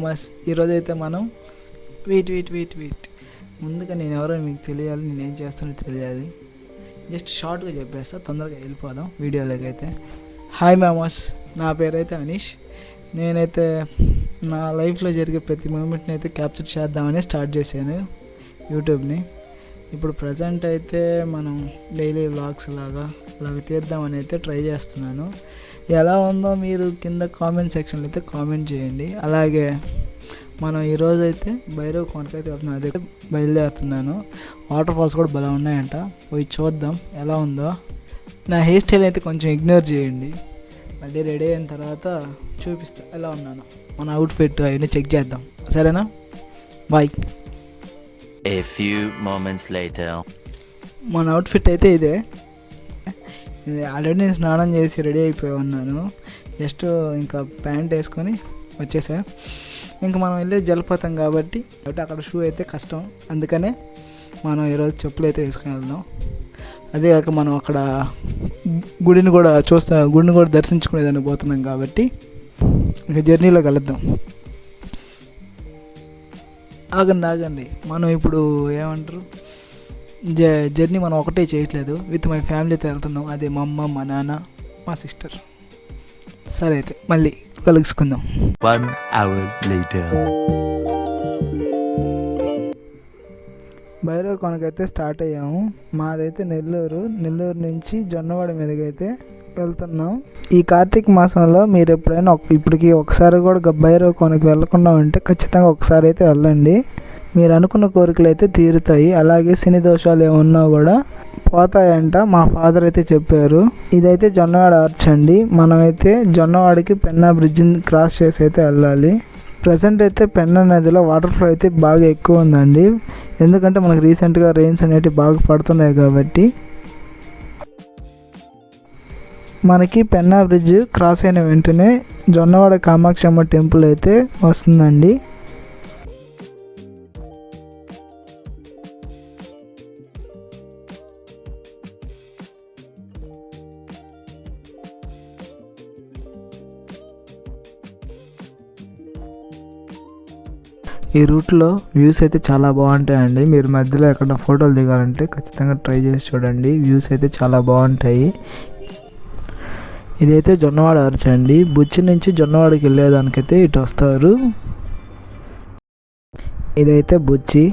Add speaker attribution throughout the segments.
Speaker 1: మామస్ ఈరోజు అయితే మనం వెయిట్ వెయిట్ వెయిట్ వెయిట్ ముందుగా నేను ఎవరో మీకు తెలియాలి నేను ఏం చేస్తానో తెలియాలి. జస్ట్ షార్ట్గా చెప్పేస్తా తొందరగా వెళ్ళిపోదాం వీడియోలోకి అయితే. హాయ్ మ్యామస్ నా పేరైతే అనీష్ నేనైతే నా లైఫ్లో జరిగే ప్రతి మూమెంట్ని అయితే క్యాప్చర్ చేద్దామని స్టార్ట్ చేశాను యూట్యూబ్ని. ఇప్పుడు ప్రజెంట్ అయితే మనం డైలీ వ్లాగ్స్ లాగా అలాగ తీద్దామని అయితే ట్రై చేస్తున్నాను. ఎలా ఉందో మీరు కింద కామెంట్ సెక్షన్లో అయితే కామెంట్ చేయండి. అలాగే మనం ఈరోజు అయితే భైరవ్ కోనకైతే వెళ్తున్నాం అదైతే బయలుదేరుతున్నాను. వాటర్ ఫాల్స్ కూడా భలే ఉన్నాయంట. పోయి చూద్దాం ఎలా ఉందో. నా హెయిర్ స్టైల్ అయితే కొంచెం ఇగ్నోర్ చేయండి. మళ్ళీ రెడీ అయిన తర్వాత చూపిస్తా ఎలా ఉన్నాను. మన అవుట్ఫిట్ అవన్నీ చెక్ చేద్దాం. సరేనా? Bye
Speaker 2: A few moments later.
Speaker 1: మన అవుట్ఫిట్ అయితే ఇది. ఆల్రెడీ నేను స్నానం చేసి రెడీ అయిపోయి ఉన్నాను. జస్ట్ ఇంకా ప్యాంట్ వేసుకొని వచ్చేసా. ఇంకా మనం వెళ్ళే జలపాతం కాబట్టి కాబట్టి అక్కడ షూ అయితే కష్టం. అందుకనే మనం ఈరోజు చెప్పులు అయితే వేసుకొని వెళ్దాం. అదే కాక మనం అక్కడ గుడిని కూడా చూస్తా గుడిని కూడా దర్శించుకునేదాన్ని పోతున్నాం కాబట్టి ఇంకా జర్నీలో కలుద్దాం ఆగండి ఆగండి. మనం ఇప్పుడు ఏమంటారు? జర్నీ మనం ఒకటే చేయట్లేదు. విత్ మై ఫ్యామిలీతో వెళ్తున్నాం. అదే మా అమ్మ మా నాన్న మా సిస్టర్. సరే అయితే మళ్ళీ కలుసుకుందాం.
Speaker 2: One hour later.
Speaker 1: భైరవ కొనకైతే స్టార్ట్ అయ్యాము. మాదైతే నెల్లూరు. నెల్లూరు నుంచి జొన్నవాడ మీదకైతే వెళ్తున్నాం. ఈ కార్తీక మాసంలో మీరు ఎప్పుడైనా ఇప్పటికి ఒకసారి కూడా భైరవ కొనకి వెళ్ళకుండా ఉంటే ఖచ్చితంగా ఒకసారి అయితే వెళ్ళండి. మీరు అనుకున్న కోరికలు అయితే తీరుతాయి. అలాగే శని దోషాలు ఏమన్నా కూడా పోతాయంట మా ఫాదర్ అయితే చెప్పారు. ఇదైతే జొన్నవాడ ఆర్చ్ అండి. మనమైతే జొన్నవాడికి పెన్నా బ్రిడ్జిని క్రాస్ చేసి అయితే వెళ్ళాలి. ప్రజెంట్ అయితే పెన్నా నదిలో వాటర్ ఫ్లో అయితే బాగా ఎక్కువ ఉందండి. ఎందుకంటే మనకు రీసెంట్గా రెయిన్స్ అనేవి బాగా పడుతున్నాయి కాబట్టి. మనకి పెన్నా బ్రిడ్జ్ క్రాస్ అయిన వెంటనే జొన్నవాడ కామాక్షమ్మ టెంపుల్ అయితే వస్తుందండి. ఈ రూట్లో వ్యూస్ అయితే చాలా బాగుంటాయండి. మీరు మధ్యలో ఎక్కడ ఫోటోలు దిగాలంటే ఖచ్చితంగా ట్రై చేసి చూడండి. వ్యూస్ అయితే చాలా బాగుంటాయి. ఇదైతే జొన్నవాడ అరచ అండి. బుచ్చి నుంచి జొన్నవాడకి వెళ్ళేదానికైతే ఇటు వస్తారు. ఇదైతే బుచ్చి.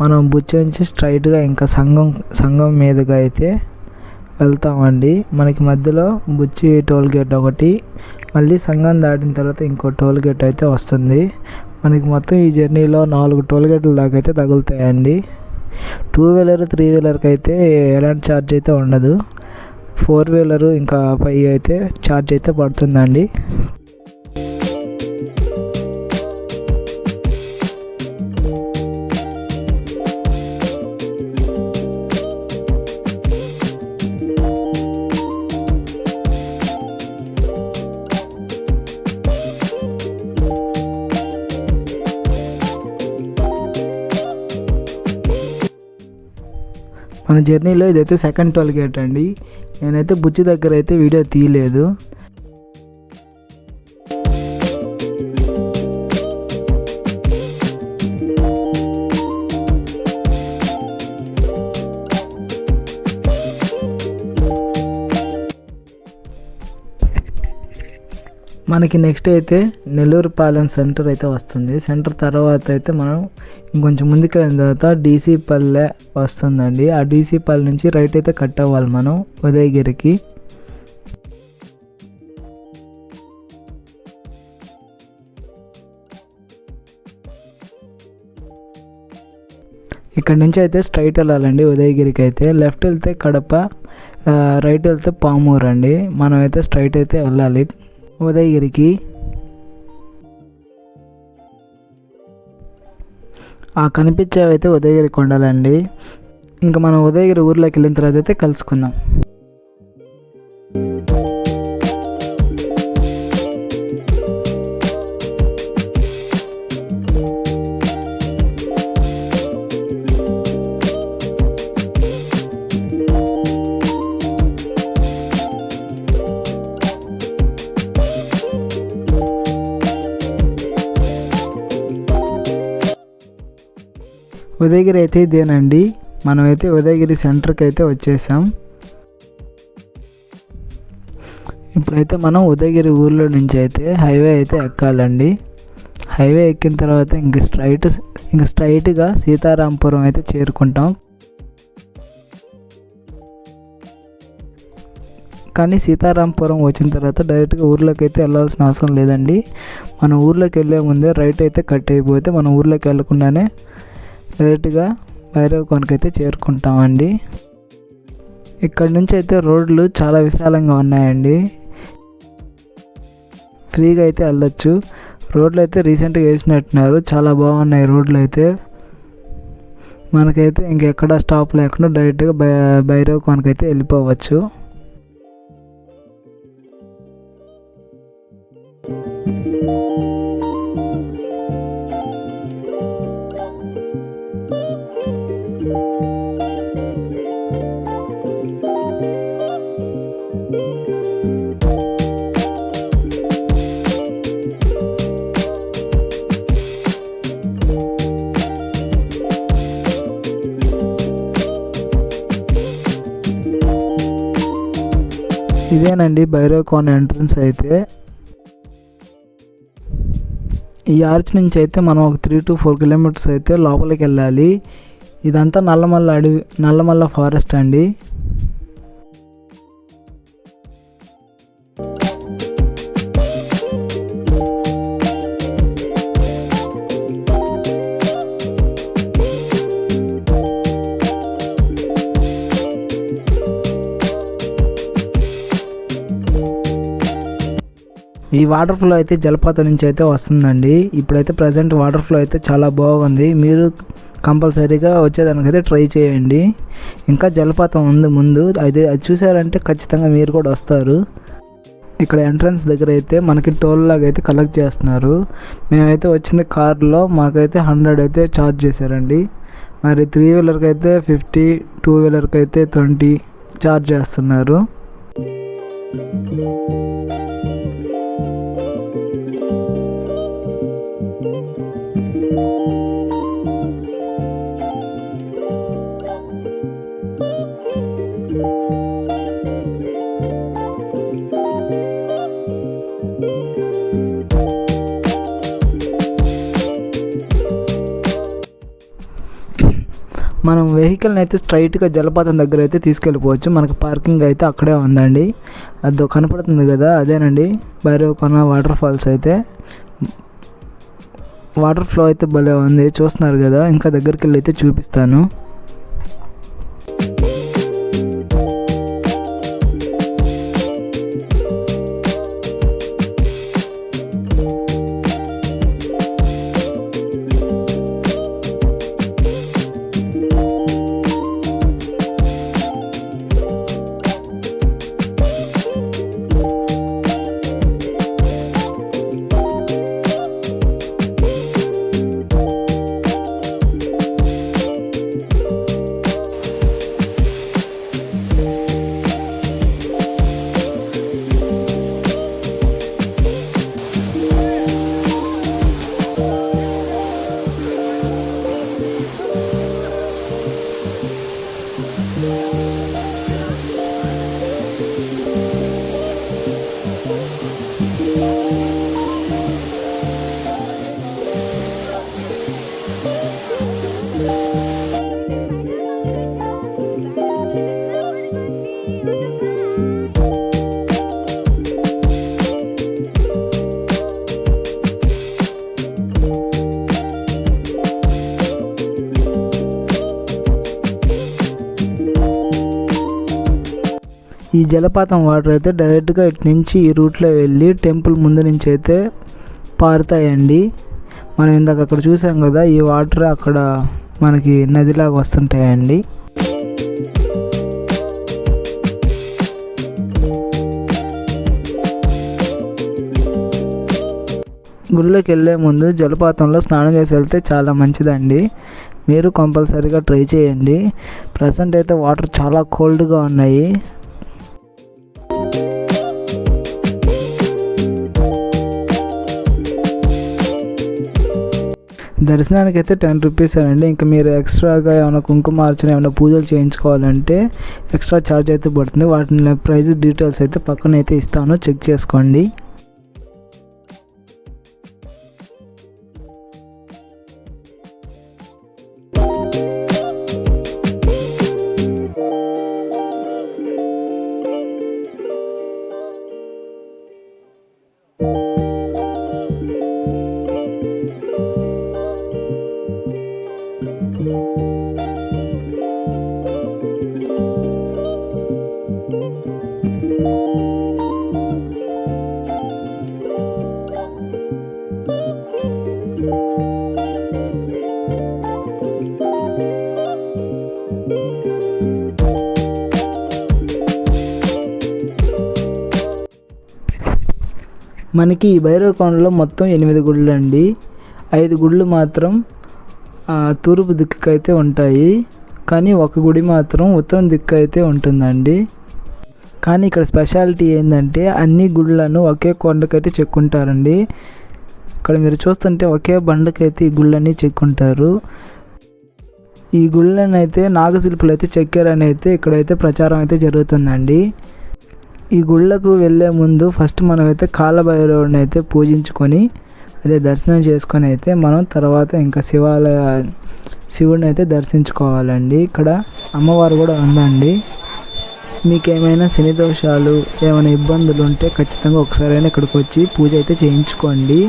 Speaker 1: మనం బుచ్చి నుంచి స్ట్రైట్గా ఇంకా సంఘం సంఘం మీదుగా అయితే వెళ్తామండి. మనకి మధ్యలో బుచ్చి టోల్ గేట్ ఒకటి మళ్ళీ సంఘం దాటిన తర్వాత ఇంకో టోల్ గేట్ అయితే వస్తుంది. మనకి మొత్తం ఈ జర్నీలో నాలుగు టోల్ గేట్ల దాకా అయితే తగులుతాయండి. టూ వీలర్ త్రీ వీలర్కి అయితే ఎలాంటి ఛార్జ్ అయితే ఉండదు. ఫోర్ వీలరు ఇంకా పై అయితే ఛార్జ్ అయితే పడుతుందండి. మన జర్నీలో ఇదైతే సెకండ్ టోల్ గేట్ అండి. నేనైతే బుచ్చి దగ్గర అయితే వీడియో తీయలేదు. మనకి నెక్స్ట్ అయితే నెల్లూరు పాలెం సెంటర్ అయితే వస్తుంది. సెంటర్ తర్వాత అయితే మనం ఇంకొంచెం ముందుకు వెళ్ళిన తర్వాత డీసీ పల్లె వస్తుందండి. ఆ డీసీ పల్లె నుంచి రైట్ అయితే కట్ అవ్వాలి మనం ఉదయగిరికి. ఇక్కడ నుంచి అయితే స్ట్రైట్ వెళ్ళాలండి ఉదయగిరికి అయితే. లెఫ్ట్ వెళ్తే కడప రైట్ వెళ్తే పామూరు అండి మనం అయితే స్ట్రైట్ అయితే వెళ్ళాలి. ఉదయగిరికి. ఆ కనిపించేవైతే ఉదయగిరి కొండలండి. ఇంకా మనం ఉదయగిరి ఊర్లోకి వెళ్ళిన తర్వాత అయితే కలుసుకుందాం. ఉదయగిరి అయితే ఇదేనండి. మనమైతే ఉదయగిరి సెంటర్కి అయితే వచ్చేసాం. ఇప్పుడైతే మనం ఉదయగిరి ఊర్లో నుంచి అయితే హైవే అయితే ఎక్కాలండి. హైవే ఎక్కిన తర్వాత ఇంక స్ట్రైట్ ఇంక స్ట్రైట్గా సీతారాంపురం అయితే చేరుకుంటాం. కానీ సీతారాంపురం వచ్చిన తర్వాత డైరెక్ట్గా ఊర్లోకి అయితే వెళ్ళాల్సిన అవసరం లేదండి. మన ఊర్లోకి వెళ్ళే ముందే రైట్ అయితే కట్ అయిపోతే మన ఊర్లోకి వెళ్ళకుండానే డైరెక్ట్గా భైరవ కొనకైతే చేరుకుంటామండి. ఇక్కడ నుంచి అయితే రోడ్లు చాలా విశాలంగా ఉన్నాయండి. ఫ్రీగా అయితే వెళ్ళొచ్చు. రోడ్లు అయితే రీసెంట్గా వేసినట్టున్నారు. చాలా బాగున్నాయి రోడ్లు అయితే మనకైతే ఇంకెక్కడ స్టాప్ లేకుండా డైరెక్ట్గా భై భైరవ్ కొనకైతే వెళ్ళిపోవచ్చు. ఇదేనండి భైరవకోన ఎంట్రన్స్ అయితే. ఈ ఆర్చ్ నుంచి అయితే మనం ఒక త్రీ టు ఫోర్ కిలోమీటర్స్ అయితే లోపలికి వెళ్ళాలి. ఇదంతా నల్లమల్ల అడవి నల్లమల్ల ఫారెస్ట్ అండి. ఈ వాటర్ ఫ్లో అయితే జలపాతం నుంచి అయితే వస్తుందండి. ఇప్పుడైతే ప్రజెంట్ వాటర్ ఫ్లో అయితే చాలా బాగుంది. మీరు కంపల్సరీగా వచ్చేదానికైతే ట్రై చేయండి. ఇంకా జలపాతం ఉంది ముందు. అది అది చూసారంటే ఖచ్చితంగా మీరు కూడా వస్తారు. ఇక్కడ ఎంట్రన్స్ దగ్గర అయితే మనకి టోల్ లాగా అయితే కలెక్ట్ చేస్తున్నారు. మేమైతే వచ్చింది కార్లో. మాకైతే హండ్రెడ్ అయితే ఛార్జ్ చేశారండి. మరి త్రీ వీలర్కి అయితే ఫిఫ్టీ టూ వీలర్కి అయితే ట్వంటీ ఛార్జ్ చేస్తున్నారు. మనం వెహికల్ని అయితే స్ట్రైట్గా జలపాతం దగ్గర అయితే తీసుకెళ్ళిపోవచ్చు. మనకి పార్కింగ్ అయితే అక్కడే ఉందండి. అది కనపడుతుంది కదా అదేనండి. భైరవ కొన వాటర్ ఫాల్స్ అయితే. వాటర్ ఫ్లో అయితే భలే ఉంది. చూస్తున్నారు కదా ఇంకా దగ్గరికి వెళ్ళి అయితే చూపిస్తాను. ఈ జలపాతం వాటర్ అయితే డైరెక్ట్గా ఇటు నుంచి ఈ రూట్లో వెళ్ళి టెంపుల్ ముందు నుంచి అయితే పారుతాయండి. మనం ఇందాక అక్కడ చూసాం కదా ఈ వాటర్ అక్కడ మనకి నదిలాగా వస్తుంటాయండి. గుళ్ళోకి వెళ్ళే ముందు జలపాతంలో స్నానం చేసి వెళ్తే చాలా మంచిదండి. మీరు కంపల్సరీగా ట్రై చేయండి. ప్రజెంట్ అయితే వాటర్ చాలా కోల్డ్గా ఉన్నాయి. దర్శనానికి అయితే టెన్ రూపీస్ అండి. ఇంకా మీరు ఎక్స్ట్రాగా ఏమైనా కుంకుమ అర్చన ఏమైనా పూజలు చేయించుకోవాలంటే ఎక్స్ట్రా ఛార్జ్ అయితే పడుతుంది. వాటిని ప్రైస్ డీటెయిల్స్ అయితే పక్కన అయితే ఇస్తాను. చెక్ చేసుకోండి. మనకి భైరవ భైరవకోనలో మొత్తం ఎనిమిది గుళ్ళు అండి ఐదు గుళ్ళు మాత్రం తూర్పు దిక్కుకు అయితే ఉంటాయి. కానీ ఒక గుడి మాత్రం ఉత్తరం దిక్కు అయితే ఉంటుందండి. కానీ ఇక్కడ స్పెషాలిటీ ఏంటంటే అన్ని గుళ్ళను ఒకే కొండకైతే చెక్కుంటారండి. ఇక్కడ మీరు చూస్తుంటే ఒకే బండకైతే ఈ గుళ్ళన్నీ చెక్కుంటారు. ఈ గుళ్ళని అయితే నాగశిల్పులు అయితే చెక్కారని అయితే ఇక్కడైతే ప్రచారం అయితే జరుగుతుందండి. ఈ గుళ్ళకు వెళ్ళే ముందు ఫస్ట్ మనమైతే కాలభైరవుడిని అయితే పూజించుకొని అదే దర్శనం చేసుకొని అయితే మనం తర్వాత ఇంకా శివాలయ శివుడిని అయితే దర్శించుకోవాలండి. ఇక్కడ అమ్మవారు కూడా ఉందండి. మీకు ఏమైనా శని దోషాలు ఏమైనా ఇబ్బందులు ఉంటే ఖచ్చితంగా ఒకసారైనా ఇక్కడికి వచ్చి పూజ అయితే చేయించుకోండి.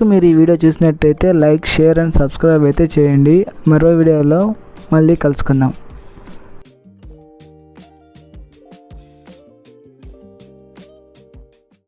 Speaker 1: వరకు మీరు ఈ వీడియో చూసినట్టయితే లైక్ షేర్ అండ్ సబ్స్క్రైబ్ అయితే చేయండి. మరో వీడియోలో మళ్ళీ కలుసుకుందాం.